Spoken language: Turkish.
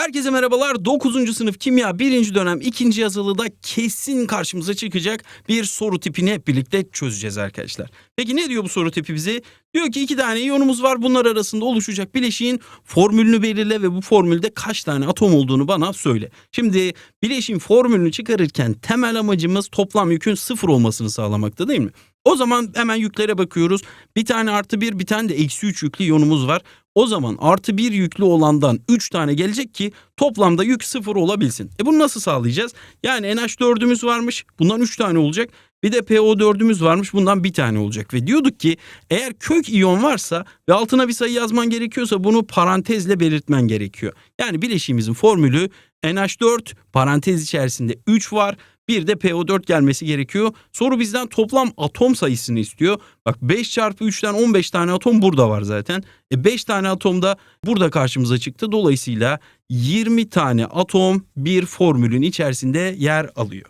Herkese merhabalar. 9. sınıf kimya 1. dönem 2. yazılıda kesin karşımıza çıkacak bir soru tipini hep birlikte çözeceğiz arkadaşlar. Peki ne diyor bu soru tipi bize? Diyor ki iki tane iyonumuz var. Bunlar arasında oluşacak bileşiğin formülünü belirle ve bu formülde kaç tane atom olduğunu bana söyle. Şimdi bileşiğin formülünü çıkarırken temel amacımız toplam yükün sıfır olmasını sağlamakta değil mi? O zaman hemen yüklere bakıyoruz. Bir tane artı bir, bir tane de eksi üç yüklü iyonumuz var. O zaman artı bir yüklü olandan 3 tane gelecek ki toplamda yük sıfır olabilsin. E bunu nasıl sağlayacağız? Yani NH4'ümüz varmış. Bundan 3 tane olacak. Bir de PO4'ümüz varmış. Bundan bir tane olacak. Ve diyorduk ki eğer kök iyon varsa ve altına bir sayı yazman gerekiyorsa bunu parantezle belirtmen gerekiyor. Yani bileşiğimizin formülü NH4 parantez içerisinde 3 var. Bir de PO4 gelmesi gerekiyor. Soru bizden toplam atom sayısını istiyor. Bak 5 çarpı 3'ten 15 tane atom burada var zaten. E 5 tane atom da burada karşımıza çıktı. Dolayısıyla 20 tane atom bir formülün içerisinde yer alıyor.